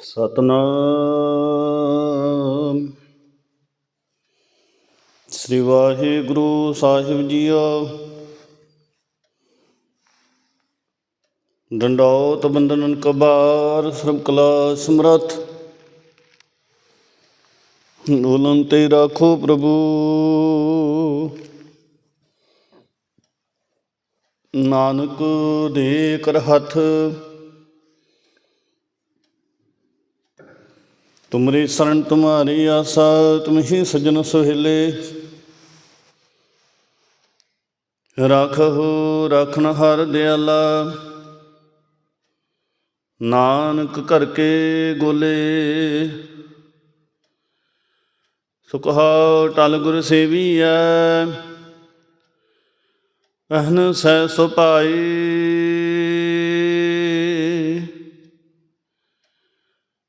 ਸਤਨਾਮ। ਸ੍ਰੀ ਵਾਹਿਗੁਰੂ ਸਾਹਿਬ ਜੀਓ। ਡੰਡੌਤ ਬੰਦਨਨ ਕਬਾਰ ਸਰਬ ਕਲਾ ਸਮਰਥ। ਡੋਲਨ ਤੇ ਰਾਖੋ ਪ੍ਰਭੂ। ਨਾਨਕ ਦੇ ਕਰ ਹੱਥ। ਤੁਮਰੀ ਸ਼ਰਨ ਤੁਮਾਰੀ ਆਸਾ ਤੁਮ ਹੀ ਸਜਣ ਸੁਹੇਲੇ। ਰਾਖਹੁ ਰਖਨ ਹਰ ਦਿਆਲਾ। ਨਾਨਕ ਘਰ ਕੇ ਗੋਲੇ। ਸੁਖਾ ਟਲ ਗੁਰ ਸੇਵੀਐ। ਅਹਨ ਸੈ ਸੁਪਾਈ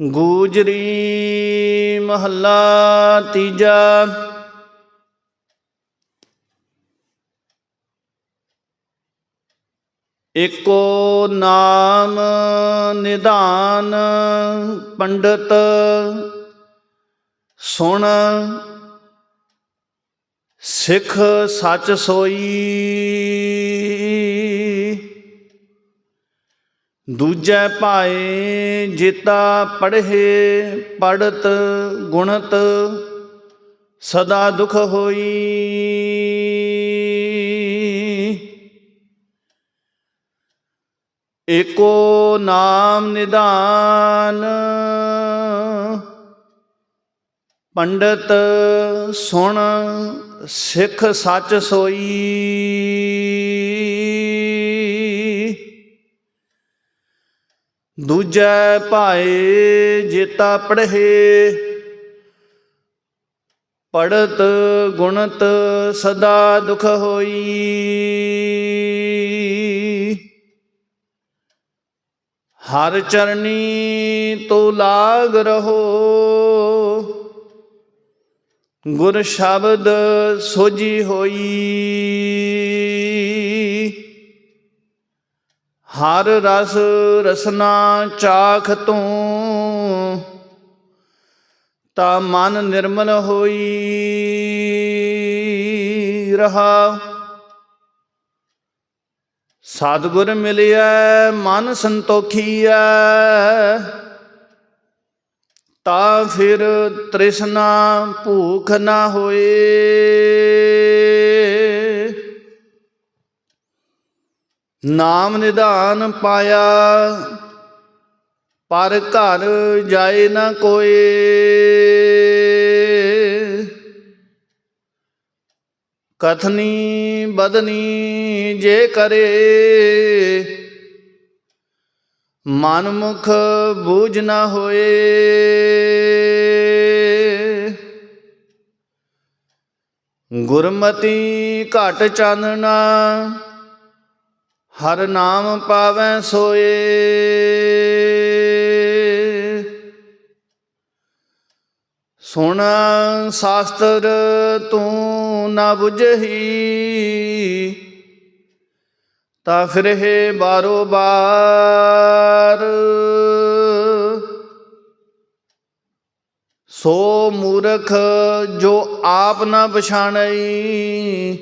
ਗੂਜਰੀ ਮਹੱਲਾ ਤੀਜਾ। ਏਕੋ ਨਾਮ ਨਿਧਾਨ ਪੰਡਤ ਸੁਣ ਸਿੱਖ ਸੱਚ ਸੋਈ ਦੂਜੈ ਭਾਏ ਜੀਤਾ ਪੜ੍ਹੇ ਪੜਤ ਗੁਣਤ, ਸਦਾ ਦੁਖ ਹੋਈ। ਏਕੋ ਨਾਮ ਨਿਧਾਨ ਪੰਡਤ ਸੁਣ ਸਿੱਖ ਸੱਚ ਸੋਈ। ਦੂਜੈ ਭਾਏ ਜੇਤਾ ਪੜ੍ਹੇ ਪੜਤ ਗੁਣਤ ਸਦਾ ਦੁਖ ਹੋਈ। ਹਰ ਚਰਨੀ ਤੋ ਲਾਗ ਰਹੋ, ਗੁਰ ਸ਼ਬਦ ਸੋਜੀ ਹੋਈ। ਹਰ ਰਸ ਰਸਨਾ ਚਾਖ ਤੂੰ। ਤਾ ਮਨ ਨਿਰਮਲ ਹੋਈ ਰਹਾ। ਸਤਿਗੁਰ ਮਿਲਿਆ ਮਨ ਸੰਤੋਖੀ ਸੰਤੋਖੀਐ ਤਾ ਫਿਰ ਤ੍ਰਿਸ਼ਨਾ ਭੂਖ ਨਾ ਹੋਏ। ਨਾਮ ਨਿਧਾਨ ਪਾਇਆ, ਪਰ ਘਰ ਜਾਏ ਨਾ ਕੋਏ। ਕਥਨੀ ਬਦਨੀ ਜੇ ਕਰੇ ਮਨ ਮੁਖ ਬੂਝ ਨਾ ਹੋਏ। ਗੁਰਮਤੀ ਘਟ ਚਾਨਣਾ ਹਰ ਨਾਮ ਪਾਵੈ ਸੋਏ। ਸੁਣ ਸ਼ਾਸਤਰ ਤੂੰ ਨਾ ਬੁਝਹੀ, ਤਾ ਫਿਰ ਹੈ ਬਾਰੋ ਬਾਰ। ਸੋ ਮੂਰਖ ਜੋ ਆਪ ਨਾ ਪਛਾਣਈ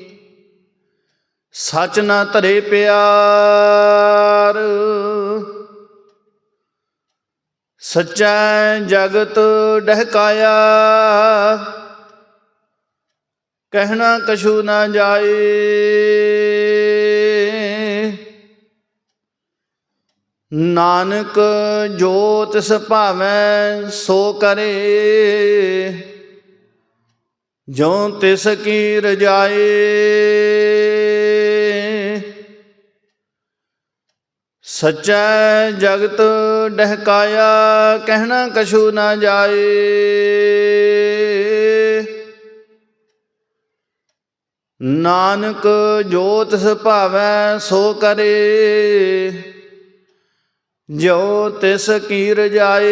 ਸਚ ਨਾ ਧਰੇ ਪਿਆਰ। ਸੱਚਾ ਜਗਤ ਡਹਕਾਇਆ। ਕਹਿਣਾ ਕਛੂ ਨਾ ਜਾਏ। ਨਾਨਕ ਜੋਤ ਤਿਸ ਭਾਵੈ ਸੋ ਕਰੇ। जो तिस की रजाए सच्चा जगत डहकाया कहना कछु न जाए नानक ज्योत भावे सो करे जो तिस की रजाए